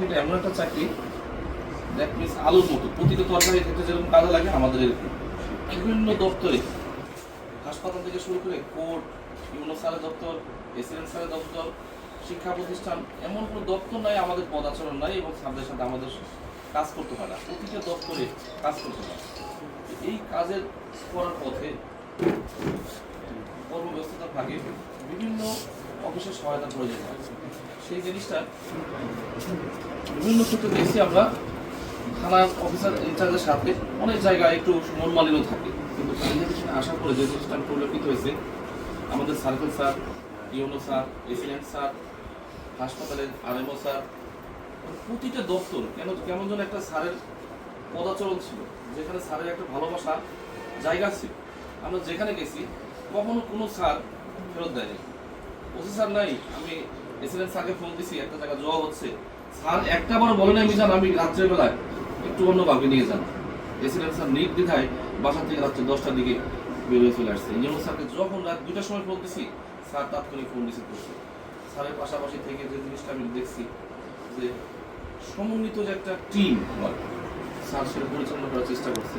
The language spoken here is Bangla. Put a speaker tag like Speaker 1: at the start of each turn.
Speaker 1: চাকরিটা এমন একটা চাকরি দ্যাট মিনস আলুর মতো। প্রতিটা তরকারি ক্ষেত্রে যেরকম কাজে লাগে, আমাদের এরকম। বিভিন্ন দপ্তরে, হাসপাতাল থেকে শুরু করে কোর্ট ইউনো স্যারের দপ্তর এসিডেন্ট স্যারের দপ্তর, শিক্ষা প্রতিষ্ঠান, এমন কোনো দপ্তর নাই, আমাদের পদাচরণ নাই এবং স্যারদের সাথে আমাদের কাজ করতে হয় না। প্রতিটা দপ্তরে কাজ করতে হয়। এই কাজের করার পথে কর্মব্যস্ততার ভাগে বিভিন্ন অফিসের সহায়তা প্রয়োজন হয়। সেই জিনিসটা বিভিন্ন ক্ষেত্রে দেখছি আমরা। থানার অফিসার ইনচার্জের সাথে অনেক জায়গায় একটু মন মালিন্য থাকে। কিন্তু এখানে আসার পরে যে জিনিসটা পরিলক্ষিত হয়েছে। আমাদের circle sir, UNO sir accident sir, হাসপাতালের আরএমও স্যার প্রতিটা দপ্তর কেন কেমন যেন একটা স্যারের পদাচরণ ছিল, যেখানে স্যারের একটা ভালোবাসা জায়গা ছিল। আমরা যেখানে গেছি, কখনো কোনো স্যার ফেরত দেয়নি। ওসি স্যার নাই। আমি এসিডেন্ট স্যারকে ফোন দিছি, একটা জায়গায় জবাব হচ্ছে। স্যার একটা বার বলে নাই মিজান, আমি রাত্রের বেলায় একটু অন্য কাউকে নিয়ে যান। এসিডেন্ট স্যার নির্দ্বিধায় বাসা থেকে রাত্রে দশটার দিকে বেরিয়ে চলে আসছে। ইঞ্জিন স্যারকে যখন রাত দুটার সময় ফোন দিছি, স্যার তাৎক্ষণিক ফোন রিসিভ করছে। স্যারের পাশাপাশি থেকে যে জিনিসটা আমি দেখছি, যে সমন্বিত যে একটা টিম স্যার সেটা পরিচালনা করার চেষ্টা করছে।